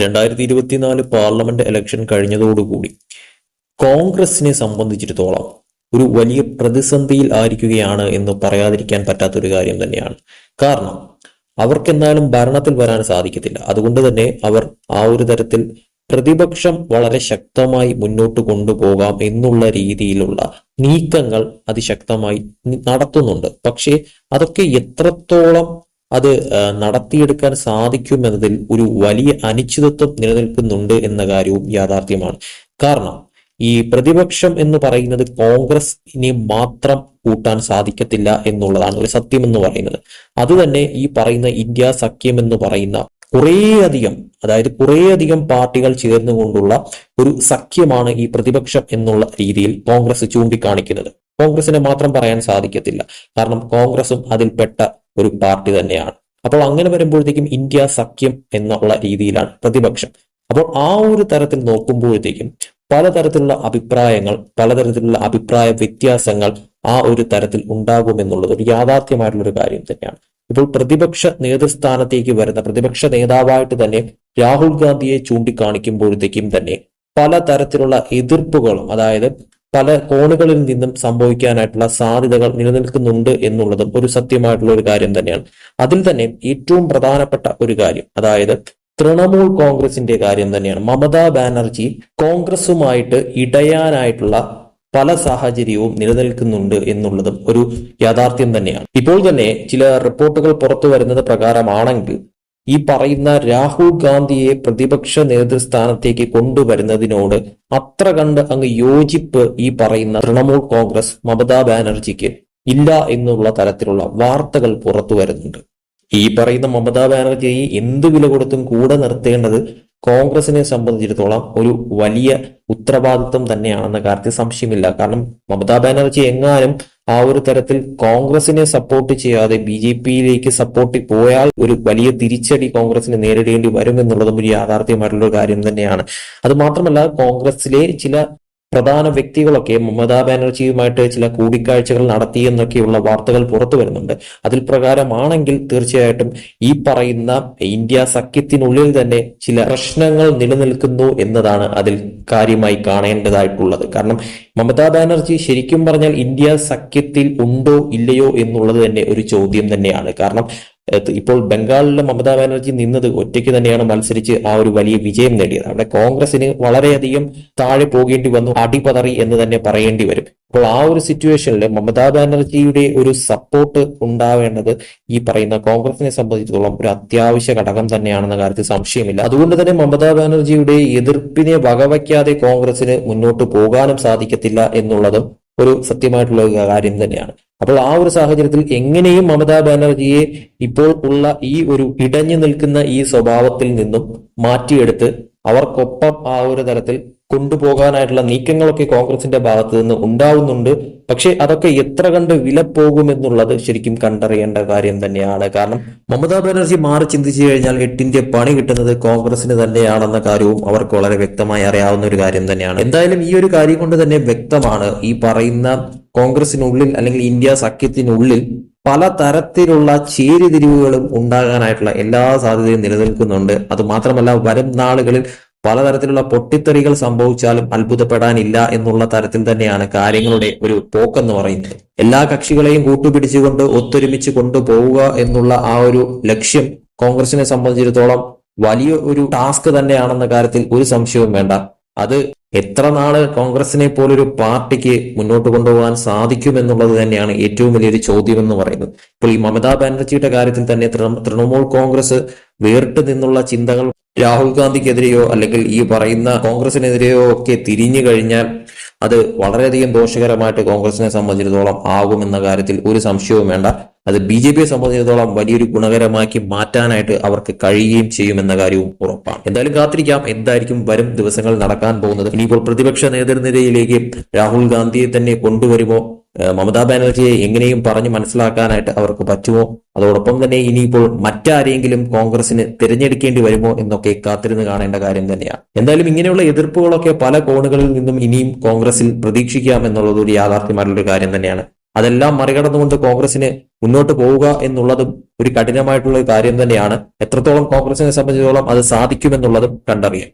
രണ്ടായിരത്തി ഇരുപത്തിനാല് parliament election കഴിഞ്ഞതോടുകൂടി കോൺഗ്രസിനെ സംബന്ധിച്ചിടത്തോളം ഒരു വലിയ പ്രതിസന്ധിയിൽ ആയിരിക്കുകയാണ് എന്ന് പറയാതിരിക്കാൻ പറ്റാത്തൊരു കാര്യം തന്നെയാണ്. കാരണം അവർക്കെന്നാലും ഭരണത്തിൽ വരാൻ സാധിക്കത്തില്ല. അതുകൊണ്ട് തന്നെ അവർ ആ ഒരു തരത്തിൽ പ്രതിപക്ഷം വളരെ ശക്തമായി മുന്നോട്ട് കൊണ്ടുപോകാം എന്നുള്ള രീതിയിലുള്ള നീക്കങ്ങൾ അതിശക്തമായി നടത്തുന്നുണ്ട്. പക്ഷേ അതൊക്കെ എത്രത്തോളം അത് നടത്തിയെടുക്കാൻ സാധിക്കുമെന്നതിൽ ഒരു വലിയ അനിശ്ചിതത്വം നിലനിൽക്കുന്നുണ്ട് എന്ന കാര്യവും യാഥാർത്ഥ്യമാണ്. കാരണം ഈ പ്രതിപക്ഷം എന്ന് പറയുന്നത് കോൺഗ്രസ് ഇനി മാത്രം കൂട്ടാൻ സാധിക്കത്തില്ല എന്നുള്ളതാണ് ഒരു സത്യം എന്ന് പറയുന്നത്. അത് തന്നെ ഈ പറയുന്ന ഇന്ത്യ സഖ്യം എന്ന് പറയുന്ന കുറേയധികം അതായത് കുറേയധികം പാർട്ടികൾ ചേർന്നുകൊണ്ടുള്ള ഒരു സഖ്യമാണ് ഈ പ്രതിപക്ഷം എന്നുള്ള രീതിയിൽ കോൺഗ്രസ് ചൂണ്ടിക്കാണിക്കുന്നത്. കോൺഗ്രസിനെ മാത്രം പറയാൻ സാധിക്കത്തില്ല. കാരണം കോൺഗ്രസും അതിൽപ്പെട്ട ഒരു പാർട്ടി തന്നെയാണ്. അപ്പോൾ അങ്ങനെ വരുമ്പോഴത്തേക്കും ഇന്ത്യ സഖ്യം എന്നുള്ള രീതിയിലാണ് പ്രതിപക്ഷം. അപ്പോൾ ആ ഒരു തരത്തിൽ നോക്കുമ്പോഴത്തേക്കും പലതരത്തിലുള്ള അഭിപ്രായങ്ങൾ പലതരത്തിലുള്ള അഭിപ്രായ വ്യത്യാസങ്ങൾ ആ ഒരു തരത്തിൽ ഉണ്ടാകുമെന്നുള്ളത് ഒരു യാഥാർത്ഥ്യമായിട്ടുള്ള ഒരു കാര്യം തന്നെയാണ്. ഇപ്പോൾ പ്രതിപക്ഷ നേതൃസ്ഥാനത്തേക്ക് വരുന്ന പ്രതിപക്ഷ നേതാവായിട്ട് തന്നെ രാഹുൽ ഗാന്ധിയെ ചൂണ്ടിക്കാണിക്കുമ്പോഴത്തേക്കും തന്നെ പലതരത്തിലുള്ള എതിർപ്പുകളും അതായത് പല കോണുകളിൽ നിന്നും സംഭവിക്കാനായിട്ടുള്ള സാധ്യതകൾ നിലനിൽക്കുന്നുണ്ട് എന്നുള്ളതും ഒരു സത്യമായിട്ടുള്ള ഒരു കാര്യം തന്നെയാണ്. അതിൽ തന്നെ ഏറ്റവും പ്രധാനപ്പെട്ട ഒരു കാര്യം അതായത് തൃണമൂൽ കോൺഗ്രസിന്റെ കാര്യം തന്നെയാണ്. മമതാ ബാനർജി കോൺഗ്രസുമായിട്ട് ഇടയാനായിട്ടുള്ള പല സാഹചര്യവും നിലനിൽക്കുന്നുണ്ട് എന്നുള്ളതും ഒരു യാഥാർത്ഥ്യം തന്നെയാണ്. ഇപ്പോൾ തന്നെ ചില റിപ്പോർട്ടുകൾ പുറത്തു വരുന്നത് പ്രകാരമാണെങ്കിൽ ഈ പറയുന്ന രാഹുൽ ഗാന്ധിയെ പ്രതിപക്ഷ നേതൃസ്ഥാനത്തേക്ക് കൊണ്ടുവരുന്നതിനോട് അത്ര കണ്ട് അങ്ങ് യോജിപ്പ് ഈ പറയുന്ന തൃണമൂൽ കോൺഗ്രസ് മമതാ ബാനർജിക്ക് ഇല്ല എന്നുള്ള തരത്തിലുള്ള വാർത്തകൾ പുറത്തു വരുന്നുണ്ട്. ഈ പറയുന്ന മമതാ ബാനർജിയെ എന്ത് വില കൊടുത്തും കൂടെ നിർത്തേണ്ടത് കോൺഗ്രസിനെ സംബന്ധിച്ചിടത്തോളം ഒരു വലിയ ഉത്തരവാദിത്വം തന്നെയാണെന്ന കാര്യത്തിൽ സംശയമില്ല. കാരണം മമതാ ബാനർജി എങ്ങാനും ആ ഒരു തരത്തിൽ കോൺഗ്രസിനെ സപ്പോർട്ട് ചെയ്യാതെ ബി ജെ പിയിലേക്ക് സപ്പോർട്ട് പോയാൽ ഒരു വലിയ തിരിച്ചടി കോൺഗ്രസിനെ നേരിടേണ്ടി വരും എന്നുള്ളതും ഒരു യാഥാർത്ഥ്യമായിട്ടുള്ള ഒരു കാര്യം തന്നെയാണ്. അത് മാത്രമല്ല കോൺഗ്രസിലെ ചില പ്രധാന വ്യക്തികളൊക്കെ മമതാ ബാനർജിയുമായിട്ട് ചില കൂടിക്കാഴ്ചകൾ നടത്തി എന്നൊക്കെയുള്ള വാർത്തകൾ പുറത്തു വരുന്നുണ്ട്. അതിൽ പ്രകാരമാണെങ്കിൽ തീർച്ചയായിട്ടും ഈ പറയുന്ന ഇന്ത്യ സഖ്യത്തിനുള്ളിൽ തന്നെ ചില പ്രശ്നങ്ങൾ നിലനിൽക്കുന്നു എന്നതാണ് അതിൽ കാര്യമായി കാണേണ്ടതായിട്ടുള്ളത്. കാരണം മമതാ ബാനർജി ശരിക്കും പറഞ്ഞാൽ ഇന്ത്യ സഖ്യത്തിൽ ഉണ്ടോ ഇല്ലയോ എന്നുള്ളത് തന്നെ ഒരു ചോദ്യം തന്നെയാണ്. കാരണം ഇപ്പോൾ ബംഗാളിലെ മമതാ ബാനർജി നിന്നത് ഒറ്റയ്ക്ക് തന്നെയാണ് മത്സരിച്ച് ആ ഒരു വലിയ വിജയം നേടിയത്. അവിടെ കോൺഗ്രസിന് വളരെയധികം താഴെ പോകേണ്ടി വന്നു അടിപതറി എന്ന് തന്നെ പറയേണ്ടി വരും. അപ്പോൾ ആ ഒരു സിറ്റുവേഷനിൽ മമതാ ബാനർജിയുടെ ഒരു സപ്പോർട്ട് ഉണ്ടാവേണ്ടത് ഈ പറയുന്ന കോൺഗ്രസിനെ സംബന്ധിച്ചിടത്തോളം ഒരു അത്യാവശ്യ ഘടകം തന്നെയാണെന്ന കാര്യത്തിൽ സംശയമില്ല. അതുകൊണ്ട് തന്നെ മമതാ ബാനർജിയുടെ എതിർപ്പിനെ വകവയ്ക്കാതെ കോൺഗ്രസിന് മുന്നോട്ട് പോകാനും സാധിക്കത്തില്ല എന്നുള്ളതും ഒരു സത്യമായിട്ടുള്ള കാര്യം തന്നെയാണ്. അപ്പോൾ ആ ഒരു സാഹചര്യത്തിൽ എങ്ങനെയും മമതാ ബാനർജിയെ ഇപ്പോൾ ഉള്ള ഈ ഒരു ഇടഞ്ഞു നിൽക്കുന്ന ഈ സ്വഭാവത്തിൽ നിന്നും മാറ്റിയെടുത്ത് അവർക്കൊപ്പം ആ ഒരു തരത്തിൽ കൊണ്ടുപോകാനായിട്ടുള്ള നീക്കങ്ങളൊക്കെ കോൺഗ്രസിന്റെ ഭാഗത്ത് നിന്ന് ഉണ്ടാവുന്നുണ്ട്. പക്ഷേ അതൊക്കെ എത്ര കണ്ട് വില പോകുമെന്നുള്ളത് ശരിക്കും കണ്ടറിയേണ്ട കാര്യം തന്നെയാണ്. കാരണം മമതാ ബാനർജി മാറി ചിന്തിച്ചു കഴിഞ്ഞാൽ എട്ടിന്റെ പണി കിട്ടുന്നത് കോൺഗ്രസിന് തന്നെയാണെന്ന കാര്യവും അവർക്ക് വളരെ വ്യക്തമായി അറിയാവുന്ന ഒരു കാര്യം തന്നെയാണ്. എന്തായാലും ഈ ഒരു കാര്യം കൊണ്ട് തന്നെ വ്യക്തമാണ് ഈ പറയുന്ന കോൺഗ്രസിനുള്ളിൽ അല്ലെങ്കിൽ ഇന്ത്യ സഖ്യത്തിനുള്ളിൽ പല തരത്തിലുള്ള ചേരിതിരിവുകളും ഉണ്ടാകാനായിട്ടുള്ള എല്ലാ സാധ്യതയും നിലനിൽക്കുന്നുണ്ട്. അത് മാത്രമല്ല വരും നാളുകളിൽ പലതരത്തിലുള്ള പൊട്ടിത്തെറികൾ സംഭവിച്ചാലും അത്ഭുതപ്പെടാനില്ല എന്നുള്ള തരത്തിൽ തന്നെയാണ് കാര്യങ്ങളുടെ ഒരു പോക്കെന്ന് പറയുന്നത്. എല്ലാ കക്ഷികളെയും കൂട്ടുപിടിച്ചുകൊണ്ട് ഒത്തൊരുമിച്ച് കൊണ്ടുപോവുക എന്നുള്ള ആ ഒരു ലക്ഷ്യം കോൺഗ്രസിനെ സംബന്ധിച്ചിടത്തോളം വലിയ ഒരു ടാസ്ക് തന്നെയാണെന്ന കാര്യത്തിൽ ഒരു സംശയവും വേണ്ട. അത് എത്ര നാൾ കോൺഗ്രസിനെ പോലൊരു പാർട്ടിക്ക് മുന്നോട്ട് കൊണ്ടുപോകാൻ സാധിക്കും സാധിക്കുമെന്നുള്ളത് തന്നെയാണ് ഏറ്റവും വലിയൊരു ചോദ്യം എന്ന് പറയുന്നത്. ഇപ്പോൾ ഈ മമതാ ബാനർജിയുടെ കാര്യത്തിൽ തന്നെ തൃണ- തൃണമൂൽ കോൺഗ്രസ് വേറിട്ട് നിന്നുള്ള ചിന്തകൾ രാഹുൽ ഗാന്ധിക്കെതിരെയോ അല്ലെങ്കിൽ ഈ പറയുന്ന കോൺഗ്രസിനെതിരെയോ ഒക്കെ തിരിഞ്ഞു കഴിഞ്ഞാൽ അത് വളരെയധികം ദോഷകരമായിട്ട് കോൺഗ്രസിനെ സംബന്ധിച്ചിടത്തോളം ആകുമെന്ന കാര്യത്തിൽ ഒരു സംശയവും വേണ്ട. അത് ബി ജെ പിയെ സംബന്ധിച്ചിടത്തോളം വലിയൊരു ഗുണകരമാക്കി മാറ്റാനായിട്ട് അവർക്ക് കഴിയുകയും ചെയ്യുമെന്ന കാര്യവും ഉറപ്പാണ്. എന്തായാലും കാത്തിരിക്കാം. എന്തായിരിക്കും വരും ദിവസങ്ങൾ നടക്കാൻ പോകുന്നത്. ഇനിയിപ്പോൾ പ്രതിപക്ഷ നേതൃനിരയിലേക്ക് രാഹുൽ ഗാന്ധിയെ തന്നെ കൊണ്ടുവരുമോ മമതാ ബാനർജിയെ എങ്ങനെയും പറഞ്ഞു മനസ്സിലാക്കാനായിട്ട് അവർക്ക് പറ്റുമോ? അതോടൊപ്പം തന്നെ ഇനിയിപ്പോൾ മറ്റാരെങ്കിലും കോൺഗ്രസിന് തിരഞ്ഞെടുക്കേണ്ടി വരുമോ എന്നൊക്കെ കാത്തിരുന്ന് കാണേണ്ട കാര്യം തന്നെയാണ്. എന്തായാലും ഇങ്ങനെയുള്ള എതിർപ്പുകളൊക്കെ പല കോണുകളിൽ നിന്നും ഇനിയും കോൺഗ്രസിൽ പ്രതീക്ഷിക്കാം എന്നുള്ളത് ഒരു യാഥാർത്ഥ്യമായിട്ടുള്ള കാര്യം തന്നെയാണ്. അതെല്ലാം മറികടന്നുകൊണ്ട് കോൺഗ്രസിന് മുന്നോട്ട് പോവുക എന്നുള്ളതും ഒരു കഠിനമായിട്ടുള്ള കാര്യം തന്നെയാണ്. എത്രത്തോളം കോൺഗ്രസിനെ സംബന്ധിച്ചിടത്തോളം അത് സാധിക്കുമെന്നുള്ളതും കണ്ടറിയാം